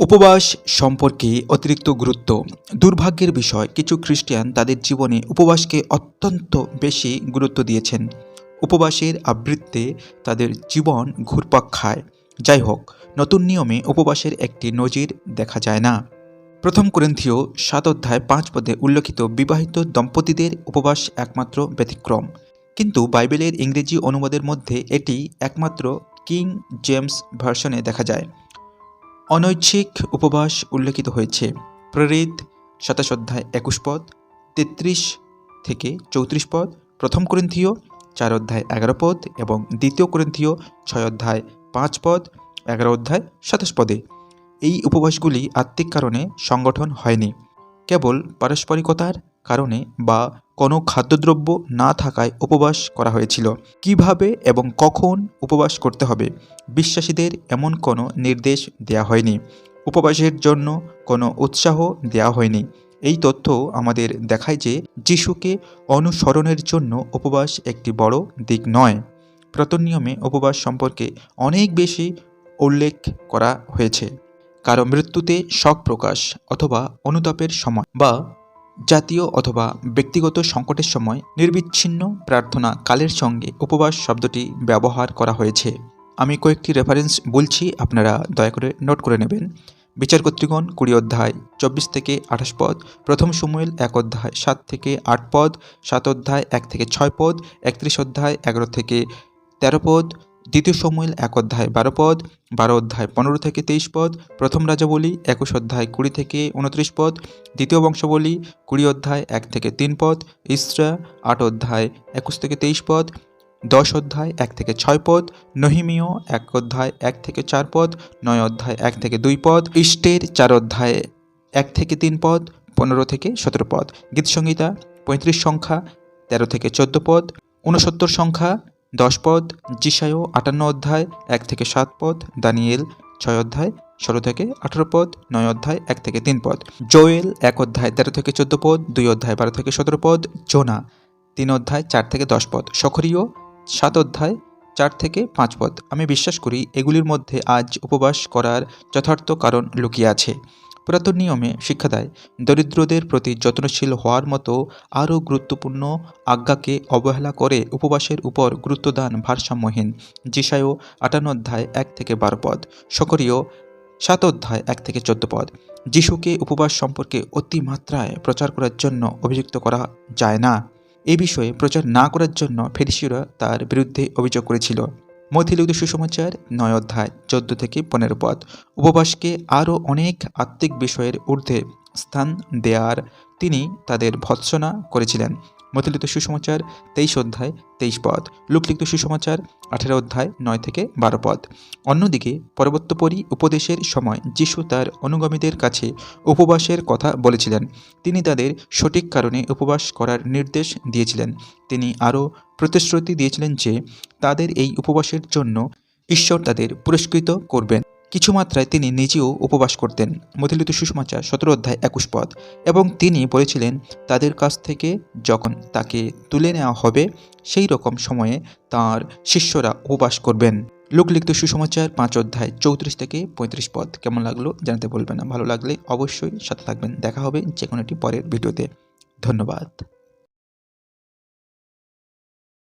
উপবাস সম্পর্কে অতিরিক্ত গুরুত্ব। দুর্ভাগ্যের বিষয়, কিছু খ্রিস্টান তাদের জীবনে উপবাসকে অত্যন্ত বেশি গুরুত্ব দিয়েছেন। উপবাসের আবৃত্তে তাদের জীবন ঘুরপাক খায়। যাই হোক, নতুন নিয়মে উপবাসের একটি নজির দেখা যায় না। প্রথম করিন্থীয় সাত অধ্যায় পাঁচ পদে উল্লেখিত বিবাহিত দম্পতিদের উপবাস একমাত্র ব্যতিক্রম। কিন্তু বাইবেলের ইংরেজি অনুবাদের মধ্যে এটি একমাত্র কিং জেমস ভার্সনে দেখা যায়। অনৈচ্ছিক উপবাস উল্লেখিত হয়েছে। প্রেরিত সাতাশ অধ্যায় একুশ পদ, তেত্রিশ থেকে চৌত্রিশ পদ, প্রথম করিন্থীয় চার অধ্যায় এগারো পদ এবং দ্বিতীয় করিন্থীয় ছয় অধ্যায় পাঁচ পদ, এগারো অধ্যায় সাতাশ পদে। এই উপবাসগুলি আত্মিক কারণে সংগঠন হয়নি। কেবল পারস্পরিকতার কারণে বা কোনো খাদ্যদ্রব্য না থাকায় উপবাস করা হয়েছিল। কীভাবে এবং কখন উপবাস করতে হবে? বিশ্বাসীদের এমন কোনো নির্দেশ দেয়া হয়নি। উপবাসের জন্য কোনো উৎসাহ দেয়া হয়নি। এই তথ্য আমাদের দেখায় যে যিশুকে অনুসরণের জন্য উপবাস একটি বড় দিক নয়। প্রতন নিয়মে উপবাস সম্পর্কে অনেক বেশি উল্লেখ করা হয়েছে। কারও মৃত্যুতে শখ প্রকাশ অথবা অনুতাপের সময় বা জাতীয় অথবা ব্যক্তিগত সংকটের সময় নির্বিচ্ছিন্ন প্রার্থনা কালের সঙ্গে উপবাস শব্দটি ব্যবহার করা হয়েছে। আমি কয়েকটি রেফারেন্স বলছি, আপনারা দয়া করে নোট করে নেবেন। বিচার কর্তৃগণ, কুড়ি অধ্যায়, চব্বিশ থেকে আঠাশ পদ, প্রথম সমুয়েল এক অধ্যায়, সাত থেকে আট পদ, সাত অধ্যায়, এক থেকে ছয় পদ, একত্রিশ অধ্যায়, এগারো থেকে তেরো পদ দ্বিতীয় সমুয়েল এক অধ্যায় বারো পদ, বারো অধ্যায় পনেরো থেকে তেইশ পদ, প্রথম রাজাবলী একুশ অধ্যায় কুড়ি থেকে উনত্রিশ পদ, দ্বিতীয় বংশবলী কুড়ি অধ্যায় এক থেকে তিন পদ, ইসরা আট অধ্যায় একুশ থেকে তেইশ পদ, দশ অধ্যায় এক থেকে ছয় পদ, নহিমীয় এক অধ্যায় এক থেকে চার পদ, নয় অধ্যায় এক থেকে দুই পদ, ইষ্টের চার অধ্যায় এক থেকে তিন পদ, পনেরো থেকে সতেরো পদ। গীতসংহিতা পঁয়ত্রিশ সংখ্যা, তেরো থেকে চোদ্দ পদ, ঊনসত্তর সংখ্যা দশ পদ জিসায়ও আটান্ন অধ্যায়, এক থেকে সাত পদ, দানিয়েল ছয় অধ্যায়, ষোলো থেকে আঠারো পদ, নয় অধ্যায়, এক থেকে তিন পদ। জোয়েল এক অধ্যায়, তেরো থেকে চোদ্দ পদ, দুই অধ্যায়, বারো থেকে সতেরো পদ, জোনা। তিন অধ্যায়, চার থেকে দশ পদ। সখরীয় সাত অধ্যায়, চার থেকে পাঁচ পদ। আমি বিশ্বাস করি এগুলির মধ্যে আজ উপবাস করার যথার্থ কারণ লুকিয়ে আছে। পুরাতন নিয়মে শিক্ষা দেয়, দরিদ্রদের প্রতি যত্নশীল হওয়ার মতো আরও গুরুত্বপূর্ণ আজ্ঞাকে অবহেলা করে উপবাসের উপর গুরুত্বদান ভারসাম্যহীন। জিসায়ও আটান্ন অধ্যায় এক থেকে বারো পদ সকরীয় সাত অধ্যায় এক থেকে চোদ্দ পদ। যিশুকে উপবাস সম্পর্কে অতিমাত্রায় প্রচার করার জন্য অভিযুক্ত করা যায় না। এ বিষয়ে প্রচার না করার জন্য ফেরিসিরা তার বিরুদ্ধে অভিযোগ করেছিল। মথিলিখিত সুসমাচার, নয় অধ্যায়, চোদ্দ থেকে পনেরো পদ। উপবাসকে আরও অনেক আত্মিক বিষয়ের ঊর্ধ্বে স্থান দেয়ার তিনি তাদের ভৎসনা করেছিলেন। মথিলিত সুসমাচার, তেইশ অধ্যায়, তেইশ পদ। লোকলিখিত সুসমাচার, আঠেরো অধ্যায়, নয় থেকে বারো পদ। অন্যদিকে পরবর্তী উপদেশের সময় যিশু তার অনুগামীদের কাছে উপবাসের কথা বলেছিলেন। তিনি তাদের সঠিক কারণে উপবাস করার নির্দেশ দিয়েছিলেন। তিনি আরও প্রতিশ্রুতি দিয়েছিলেন যে তাদের এই উপবাসের জন্য ঈশ্বর তাদের পুরস্কৃত করবেন। কিছু মাত্রায় তিনি নিজেও উপবাস করতেন। মথিলিত সুষমাচার, সতেরো অধ্যায়, একুশ পদ। এবং তিনি বলেছিলেন, তাদের কাছ থেকে যখন তাকে তুলে নেওয়া হবে, সেই রকম সময়ে তার শিষ্যরা উপবাস করবেন। লোকলিখিত সুসমাচার পাঁচ অধ্যায়, চৌত্রিশ থেকে পঁয়ত্রিশ পদ। কেমন লাগল জানাতে বলবেন না। ভালো লাগলে অবশ্যই সাথে থাকবেন। দেখা হবে যে কোনো একটি পরের ভিডিওতে। ধন্যবাদ।